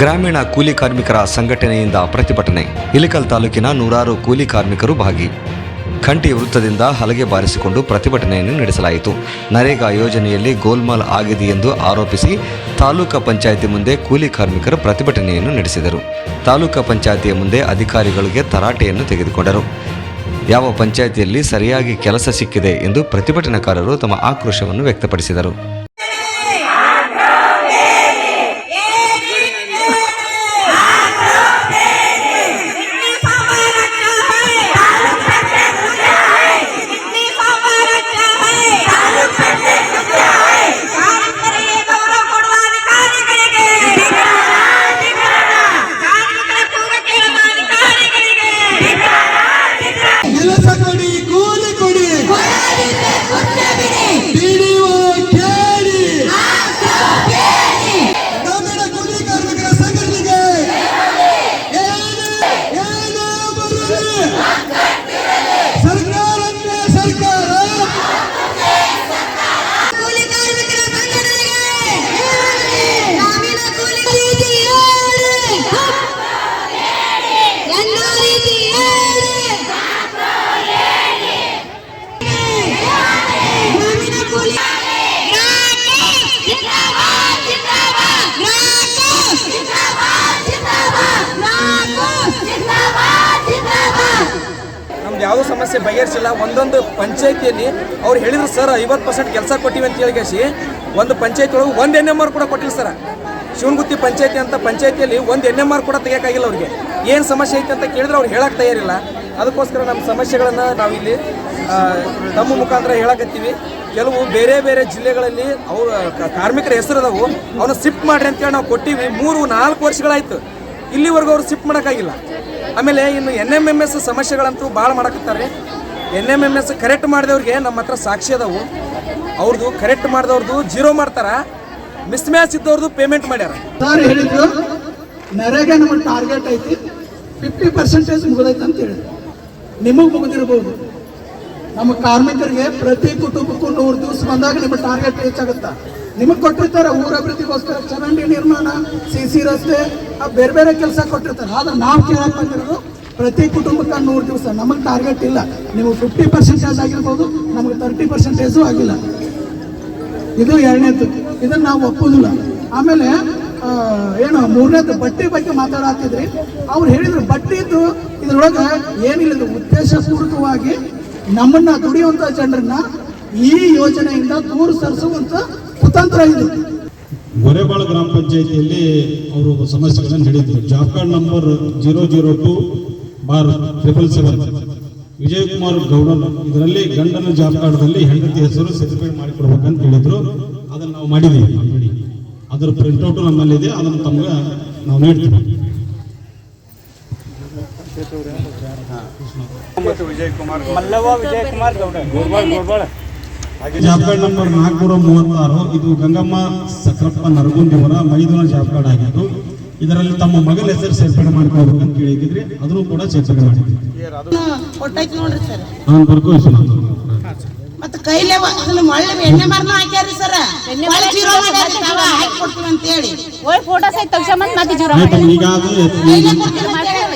ಗ್ರಾಮೀಣ ಕೂಲಿ ಕಾರ್ಮಿಕರ ಸಂಘಟನೆಯಿಂದ ಪ್ರತಿಭಟನೆ. ಇಲಿಕಲ್ ತಾಲೂಕಿನ ನೂರಾರು ಕೂಲಿ ಕಾರ್ಮಿಕರು ಭಾಗಿ. ಖಂಟಿ ವೃತ್ತದಿಂದ ಹಲಗೆ ಬಾರಿಸಿಕೊಂಡು ಪ್ರತಿಭಟನೆಯನ್ನು ನಡೆಸಲಾಯಿತು. ನರೇಗಾ ಯೋಜನೆಯಲ್ಲಿ ಗೋಲ್ಮಾಲ್ ಆಗಿದೆ ಎಂದು ಆರೋಪಿಸಿ ತಾಲೂಕಾ ಪಂಚಾಯಿತಿ ಮುಂದೆ ಕೂಲಿ ಕಾರ್ಮಿಕರು ಪ್ರತಿಭಟನೆಯನ್ನು ನಡೆಸಿದರು. ತಾಲೂಕಾ ಪಂಚಾಯಿತಿಯ ಮುಂದೆ ಅಧಿಕಾರಿಗಳಿಗೆ ತರಾಟೆಯನ್ನು ತೆಗೆದುಕೊಂಡರು. ಯಾವ ಪಂಚಾಯಿತಿಯಲ್ಲಿ ಸರಿಯಾಗಿ ಕೆಲಸ ಸಿಕ್ಕಿದೆ ಎಂದು ಪ್ರತಿಭಟನಾಕಾರರು ತಮ್ಮ ಆಕ್ರೋಶವನ್ನು ವ್ಯಕ್ತಪಡಿಸಿದರು. ಸಮಸ್ಯೆ ಬಗೆಹರಿಸಿಲ್ಲ. ಒಂದೊಂದು ಪಂಚಾಯತಿಯಲ್ಲಿ ಅವ್ರು ಹೇಳಿದ್ರು, ಸರ್, ಐವತ್ತು ಪರ್ಸೆಂಟ್ ಕೆಲಸ ಕೊಟ್ಟಿವಿ ಅಂತ ಹೇಳಿ ಒಂದು ಪಂಚಾಯತಿ ಒಳಗೆ ಒಂದು ಎನ್ ಎಂ ಆರ್ ಕೂಡ ಕೊಟ್ಟಿಲ್ಲ ಸರ್. ಶಿವನಗುತ್ತಿ ಪಂಚಾಯತಿ ಅಂತ ಪಂಚಾಯತಿಯಲ್ಲಿ ಒಂದು ಎನ್ ಎಂ ಆರ್ ಕೂಡ ತೆಗಿಯೋಕ್ಕಾಗಿಲ್ಲ ಅವ್ರಿಗೆ. ಏನು ಸಮಸ್ಯೆ ಐತೆ ಅಂತ ಕೇಳಿದ್ರೆ ಅವ್ರು ಹೇಳಕ್ಕೆ ತಯಾರಿಲ್ಲ. ಅದಕ್ಕೋಸ್ಕರ ನಮ್ಮ ಸಮಸ್ಯೆಗಳನ್ನು ನಾವಿಲ್ಲಿ ತಮ್ಮ ಮುಖಾಂತರ ಹೇಳಕತ್ತೀವಿ. ಕೆಲವು ಬೇರೆ ಬೇರೆ ಜಿಲ್ಲೆಗಳಲ್ಲಿ ಅವರು ಕಾರ್ಮಿಕರ ಕಾರ್ಮಿಕರ ಹೆಸರದವು ಅವನ್ನ ಶಿಫ್ಟ್ ಮಾಡ್ರಿ ಅಂತೇಳಿ ನಾವು ಕೊಟ್ಟಿವಿ. ಮೂರು ನಾಲ್ಕು ವರ್ಷಗಳಾಯಿತು. ಇಲ್ಲಿವರೆಗೂ ಅವ್ರು ಶಿಫ್ಟ್ ಮಾಡೋಕ್ಕಾಗಿಲ್ಲ. ಆಮೇಲೆ ಇನ್ನು ಎನ್ ಎಂ ಎಂ ಎಸ್ ಸಮಸ್ಯೆಗಳಂತೂ ಭಾಳ ಮಾಡಕತ್ತಾರೆ. N M M S correct ಮಾಡಿದವ್ರಿಗೆ ನಮ್ಮ ಹತ್ರ ಸಾಕ್ಷಿ ಅದಾವು. ಅವ್ರದ್ದು ಕರೆಕ್ಟ್ ಮಾಡಿದವ್ರದ್ದು ಜೀರೋ ಮಾಡ್ತಾರ. ಮಿಸ್ ಮ್ಯಾಚ್ ಇದ್ದವ್ರದ್ದು ಪೇಮೆಂಟ್ ಮಾಡ್ಯಾರ. ಸರ್, ಹೇಳಿದ್ರು, ನರೇಗಾ ನಮ್ಮ ಟಾರ್ಗೆಟ್ ಐತಿ ಫಿಫ್ಟಿ ಪರ್ಸೆಂಟೇಜ್ ಮುಗಿದೈತೆ ಅಂತ ಹೇಳಿದ್ರು. ನಿಮಗೆ ಮುಗಿದಿರ್ಬೋದು. ನಮ್ಮ ಕಾರ್ಮಿಕರಿಗೆ ಪ್ರತಿ ಕುಟುಂಬಕ್ಕೂ ನೂರು ದಿವಸ ಬಂದಾಗ ನಿಮ್ಮ ಟಾರ್ಗೆಟ್ ಹೆಚ್ಚಾಗುತ್ತಾ ನಿಮಗೆ ಕೊಟ್ಟಿರ್ತಾರೆ, ಊರ ಅಭಿವೃದ್ಧಿಗೋಸ್ಕರ ಚರಂಡಿ ನಿರ್ಮಾಣ ಸಿ ಸಿ ರಸ್ತೆ ಬೇರೆ ಬೇರೆ ಕೆಲಸ ಕೊಟ್ಟಿರ್ತಾರೆ. ಆದ್ರೆ ನಾವು ಕೇಳಕ್ ಬಂದಿರೋದು ಪ್ರತಿ ಕುಟುಂಬಕ್ಕೆ ನೂರು ದಿವಸ. ನಮಗೆ ಟಾರ್ಗೆಟ್ ಇಲ್ಲ. ನೀವು ಫಿಫ್ಟಿ ಪರ್ಸೆಂಟೇಜ್ ಆಗಿರ್ಬೋದು, ನಮಗೆ ತರ್ಟಿ ಪರ್ಸೆಂಟೇಜು ಆಗಿಲ್ಲ. ಇದು ಎರಡನೇದು. ಇದನ್ನ ನಾವು ಒಪ್ಪೋದಿಲ್ಲ. ಆಮೇಲೆ ಏನು, ಮೂರನೇದು ಬಟ್ಟೆ ಬಗ್ಗೆ ಮಾತಾಡತ್ತಿದ್ರಿ ಅವ್ರು ಹೇಳಿದ್ರು ಬಟ್ಟೆದು ಇದ್ರೊಳಗೆ ಏನಿಲ್ಲ ಉದ್ದೇಶಪೂರ್ವಕವಾಗಿ ನಮ್ಮನ್ನ ದುಡಿಯುವಂಥ ಜನರನ್ನ ಈ ಯೋಜನೆಯಿಂದ ದೂರ ಸರಿಸುವಂತ ಕುತಂತ್ರ ಇದು. ಗೊರೆಬಾಳ ಗ್ರಾಮ ಪಂಚಾಯಿತಿಯಲ್ಲಿ ಅವರು ಸಮಸ್ಯೆಗಳನ್ನು ಹೇಳಿದ್ರು. Job card number zero zero two bar triple seven Vijayakumar Goudar ಇದರಲ್ಲಿ ಗಂಡನ ಜಾಬ್ ಕಾರ್ಡ್ದಲ್ಲಿ ಹೆಂಡತಿ ಹೆಸರು ಸರ್ಟಿಫೈಡ್ ಮಾಡಿಕೊಡ್ಬೇಕಂತ ಹೇಳಿದ್ರು. ಅದನ್ನು ನಾವು ಮಾಡಿದ್ದೀವಿ. ಅದರ ಪ್ರಿಂಟ್ಔಟ್ ನಮ್ಮಲ್ಲಿದೆ. ಅದನ್ನು ತಮ್ಗೆ ನಾವು ನೀಡ್ತೀವಿ. ಜಾಬ್ ಕಾರ್ಡ್ ನಂಬರ್ ನಾಲ್ಕುನೂರ ಮೂವತ್ತಾರು ಇದು ಗಂಗಮ್ಮ ಸಕ್ರಪ್ಪ ನರಗುಂದಿಯವರ ಮೈದುನ ಜಾಬ್ ಕಾರ್ಡ್ ಆಗಿದ್ದು ಇದರಲ್ಲಿ ತಮ್ಮ ಮಗನ ಹೆಸರು ಸೇರ್ಪಡೆ ಅಂತ ಕೇಳಿದ್ರಿ ಅದನ್ನು ಕೂಡ ಸೇರ್ಪಡೆ ಮಾಡಿದ್ವಿ ಈಗಾಗಲೇ ನಾನು ಮತ್ತ ಕೈಲೇ ಎಣ್ಣೆ ಮರನ ಹಾಕ್ಯಾರಿ ಸರ್. ಅಂತ ಹೇಳಿ. ಫೋಟೋ ಸಹಿತ ಮತ್ತೆ ಜೀರೋ ಈಗ ಅದು.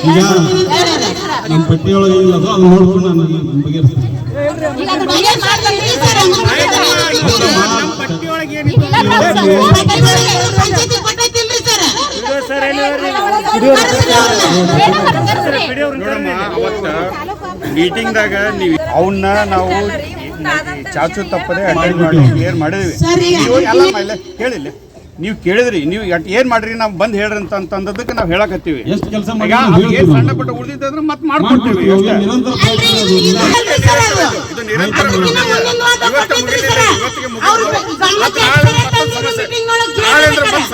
ಈಗ ನಮ್ಮ ಪಟ್ಟಿಯೊಳಗೆ ಇಲ್ಲ ಅದು ನೋಡ್ಕೊಂಡು ನಾನು ಬಗೆಹರಿಸ್ತೀನಿ ಮೀಟಿಂಗ್ದಾಗ ನೀವು ಅವನ್ನ ನಾವು ಚಾಚು ತಪ್ಪದೆ ಅಟೆಂಡ್ ಮಾಡಿ ಕ್ಲಿಯರ್ ಮಾಡಿದ್ವಿ. ಎಲ್ಲ ಕೇಳಿಲ್ಲ. ನೀವು ಕೇಳಿದ್ರಿ ನೀವು ಏನು ಏನ್ ಮಾಡ್ರಿ ನಾವು ಬಂದ್ ಹೇಳ್ರಿ ಅಂತ ಅಂತಂದದಕ್ಕೆ ನಾವು ಹೇಳಕತ್ತೀವಿ. ಸಣ್ಣ ಪುಟ್ಟ ಉಳಿದಿದ್ರೆ ಮತ್ತೆ ಮಾಡ್ಕೊಡ್ತೀವಿ ಇದು ನಿರಂತರ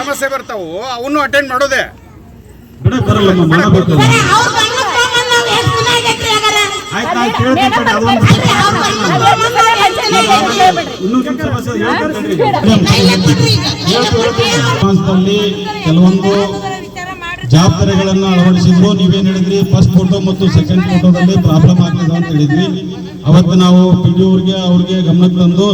ಸಮಸ್ಯೆ ಬರ್ತಾವು. ಅವನು ಅಟೆಂಡ್ ಮಾಡೋದೇ. ಕೆಲವೊಂದು ಜವಾಬ್ದಾರಿಗಳನ್ನ ಅಳವಡಿಸಿದ್ರು ನೀವೇನ್ ಹೇಳಿದ್ರಿ ಫಸ್ಟ್ ಫೋಟೋ ಮತ್ತು ಸೆಕೆಂಡ್ ಫೋಟೋದಲ್ಲಿ ಪ್ರಾಬ್ಲಮ್ ಆಗ್ತದೆ ಅಂತ ಹೇಳಿದ್ವಿ ಅವತ್ತು ನಾವು ಪಿ ಡಿ ಅವ್ರಿಗೆ ಅವ್ರಿಗೆ ಗಮನಕ್ಕೆ ತಂದು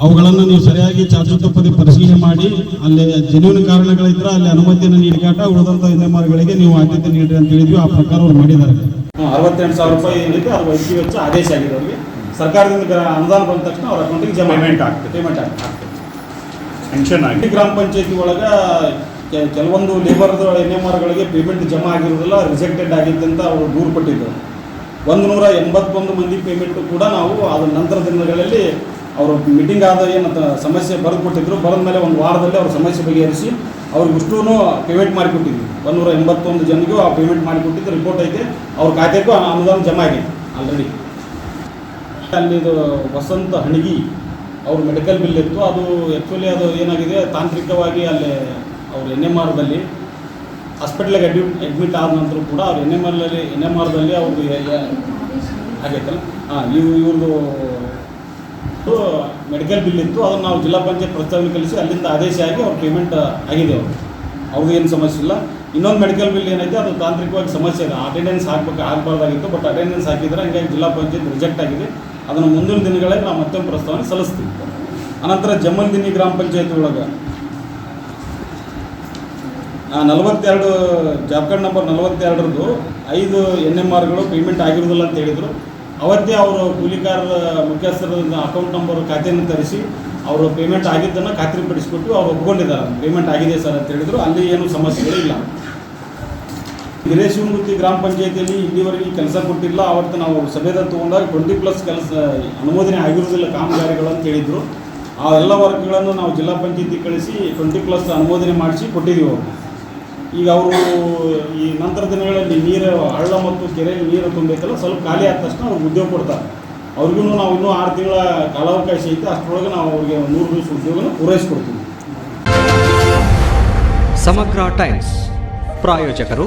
ಅವುಗಳನ್ನು ನೀವು ಸರಿಯಾಗಿ ಚಾಚು ತಪ್ಪದೆ ಪರಿಶೀಲನೆ ಮಾಡಿ ಅಲ್ಲಿ ಜೆನ್ಯೂನ್ ಕಾರಣಗಳಿದ್ರೆ ಅಲ್ಲಿ ಅನುಮತಿಯನ್ನು ನೀಡಿಕಾಟ ಉಳಿದಂತ ಎನ್ಎಂಆರ್ಗಳಿಗೆ ನೀವು ಆದ್ಯತೆ ನೀಡಿರಿ ಅಂತ ಹೇಳಿದ್ವಿ ಆ ಪ್ರಕಾರ ಅವ್ರು ಮಾಡಿದ್ದಾರೆ ಅರವತ್ತೆಂಟು ಸಾವಿರ ರೂಪಾಯಿ ಏನಿದೆ ಅದು ವೈದ್ಯಕೀಯ ವೆಚ್ಚ ಆದೇಶ ಆಗಿದೆ ಅವರಿಗೆ. ಸರ್ಕಾರದಿಂದ ಅನುದಾನ ಬಂದ ತಕ್ಷಣ ಅವ್ರ ಅಕೌಂಟಿಗೆ ಜಮಾ ಪೇಮೆಂಟ್ ಆಗ್ತದೆ. ಪೇಮೆಂಟ್ ಆಗ್ತದೆ. ಟೆನ್ಷನ್ ಆಗಿ ಗ್ರಾಮ ಪಂಚಾಯತಿ ಒಳಗೆ ಕೆಲವೊಂದು ಲೇಬರ್ದು ಎನ್ ಎಂ ಆರ್ಗಳಿಗೆ ಪೇಮೆಂಟ್ ಜಮಾ ಆಗಿರೋದಿಲ್ಲ ರಿಜೆಕ್ಟೆಡ್ ಆಗಿತ್ತು ಅಂತ ಅವರು ದೂರು ಪಟ್ಟಿದ್ರು ಒಂದು ನೂರ ಎಂಬತ್ತೊಂದು ಮಂದಿ ಪೇಮೆಂಟ್ ಕೂಡ ನಾವು ಆದ ನಂತರ ದಿನಗಳಲ್ಲಿ ಅವರು ಮೀಟಿಂಗ್ ಆದ ಏನು ಸಮಸ್ಯೆ ಬರೆದು ಕೊಟ್ಟಿದ್ರು. ಬರೆದ ಮೇಲೆ ಒಂದು ವಾರದಲ್ಲಿ ಅವ್ರ ಸಮಸ್ಯೆ ಬಗೆಹರಿಸಿ ಅವ್ರಿಗೆ ಇಷ್ಟೂ ಪೇಮೆಂಟ್ ಮಾಡಿಕೊಟ್ಟಿದ್ವಿ ಒಂದು ನೂರ ಎಂಬತ್ತೊಂದು ಜನಗೂ ಆ ಪೇಮೆಂಟ್ ಮಾಡಿಕೊಟ್ಟಿದ್ದು ರಿಪೋರ್ಟ್ ಐತೆ. ಅವ್ರ ಖಾತೆಗೂ ಆ ಅನುದಾನ ಜಮಾ ಆಗಿದೆ ಆಲ್ರೆಡಿ ಅಲ್ಲಿ ಇದು ವಸಂತ ಹಣಗಿ, ಅವ್ರ ಮೆಡಿಕಲ್ ಬಿಲ್ ಇತ್ತು. ಅದು ಆ್ಯಕ್ಚುಲಿ ಅದು ಏನಾಗಿದೆ, ತಾಂತ್ರಿಕವಾಗಿ ಅಲ್ಲಿ ಅವ್ರ ಎನ್ ಎಂ ಆರ್ದಲ್ಲಿ ಹಾಸ್ಪಿಟ್ಲಿಗೆ ಅಡ್ಮಿಟ್ ಅಡ್ಮಿಟ್ ಆದ ನಂತರ ಕೂಡ ಅವ್ರು ಎನ್ ಎಂ ಆರ್ನಲ್ಲಿ ಎನ್ ಎಂ ಆರ್ದಲ್ಲಿ ಅವ್ರದ್ದು ಆಗೈತಲ್ಲ? ಹಾಂ ಇವು ಇವ್ರದ್ದು ಮೆಡಿಕಲ್ ಬಿಲ್ ಇತ್ತು, ಅದನ್ನು ನಾವು ಜಿಲ್ಲಾ ಪಂಚಾಯತ್ ಪ್ರಸ್ತಾವನೆ ಕಲಿಸಿ ಅಲ್ಲಿಂದ ಆದೇಶ ಆಗಿ ಅವ್ರು ಪೇಮೆಂಟ್ ಆಗಿದೆ ಅವರು ಅವ್ರಿಗೇನು ಸಮಸ್ಯೆ ಇಲ್ಲ. ಇನ್ನೊಂದು ಮೆಡಿಕಲ್ ಬಿಲ್ ಏನೈತೆ, ಅದು ತಾಂತ್ರಿಕವಾಗಿ ಸಮಸ್ಯೆ ಇದೆ ಅಟೆಂಡೆನ್ಸ್ ಹಾಕಬೇಕು ಆಗಬಾರ್ದಾಗಿತ್ತು ಬಟ್ ಅಟೆಂಡೆನ್ಸ್ ಹಾಕಿದ್ರೆ ಹಂಗಾಗಿ ಜಿಲ್ಲಾ ಪಂಚಾಯತ್ ರಿಜೆಕ್ಟ್ ಆಗಿದೆ. ಅದನ್ನು ಮುಂದಿನ ದಿನಗಳಲ್ಲಿ ನಾವು ಮತ್ತೊಂದು ಪ್ರಸ್ತಾವನೆ ಸಲ್ಲಿಸ್ತೀವಿ. ಅನಂತರ ಜಮ್ಮಲ್ದಿನಿ ಗ್ರಾಮ ಪಂಚಾಯತ್ ಒಳಗೆ ನಲವತ್ತೆರಡು ಜಾಬ್ ಕಾರ್ಡ್ ನಂಬರ್ ನಲವತ್ತೆರಡರದ್ದು ಐದು ಎನ್ ಎಂ ಆರ್ಗಳು ಪೇಮೆಂಟ್ ಆಗಿರೋದಿಲ್ಲ ಅಂತ ಹೇಳಿದರು. ಅವತ್ತೇ ಅವರು ಕೂಲಿಕಾರರ ಮುಖ್ಯಸ್ಥರ ಅಕೌಂಟ್ ನಂಬರ್ ಖಾತೆಯನ್ನು ತರಿಸಿ ಅವರು ಪೇಮೆಂಟ್ ಆಗಿದ್ದನ್ನು ಖಾತ್ರಿಪಡಿಸಿಕೊಟ್ಟು ಅವ್ರು ಒಪ್ಕೊಂಡಿದ್ದಾರೆ. ಪೇಮೆಂಟ್ ಆಗಿದೆ ಸರ್ ಅಂತ ಹೇಳಿದ್ರು. ಅಲ್ಲಿ ಏನು ಸಮಸ್ಯೆಗಳು ಇಲ್ಲ. ಹಿರೇಶಿವಮೂರ್ತಿ ಗ್ರಾಮ ಪಂಚಾಯತಿಯಲ್ಲಿ ಇಲ್ಲಿವರೆಗೆ ಕೆಲಸ ಕೊಟ್ಟಿಲ್ಲ. ಅವತ್ತು ನಾವು ಸಭೆದ ತಗೊಂಡಾಗ ಟ್ವೆಂಟಿ ಪ್ಲಸ್ ಕೆಲಸ, ಅನುಮೋದನೆ ಆಗಿರುವುದಿಲ್ಲ ಕಾಮಗಾರಿಗಳು ಅಂತ ಹೇಳಿದ್ರು. ಆ ಎಲ್ಲ ವರ್ಕ್ಗಳನ್ನು ನಾವು ಜಿಲ್ಲಾ ಪಂಚಾಯತಿ ಕಳಿಸಿ ಟ್ವೆಂಟಿ ಪ್ಲಸ್ ಅನುಮೋದನೆ ಮಾಡಿಸಿ ಕೊಟ್ಟಿದ್ದೀವಿ ಅವರು ಈಗ ಅವರು ಈ ನಂತರ ದಿನಗಳಲ್ಲಿ ನೀರು, ಹಳ್ಳ ಮತ್ತು ಕೆರೆಯಲ್ಲಿ ನೀರು ತುಂಬೈತಲ್ಲ ಸ್ವಲ್ಪ ಖಾಲಿ ಆದ ತಕ್ಷಣ ಅವ್ರಿಗೆ ಉದ್ಯೋಗ ಕೊಡ್ತಾರೆ. ಅವ್ರಿಗೂ ನಾವು ಇನ್ನೂ ಆರು ತಿಂಗಳ ಕಾಲಾವಕಾಶ ಐತೆ, ಅಷ್ಟರೊಳಗೆ ನಾವು ಅವ್ರಿಗೆ ನೂರು ದಿವಸ ಉದ್ಯೋಗನ ಪೂರೈಸಿಕೊಡ್ತೀವಿ. ಸಮಗ್ರ ಟೈಮ್ಸ್. ಪ್ರಾಯೋಜಕರು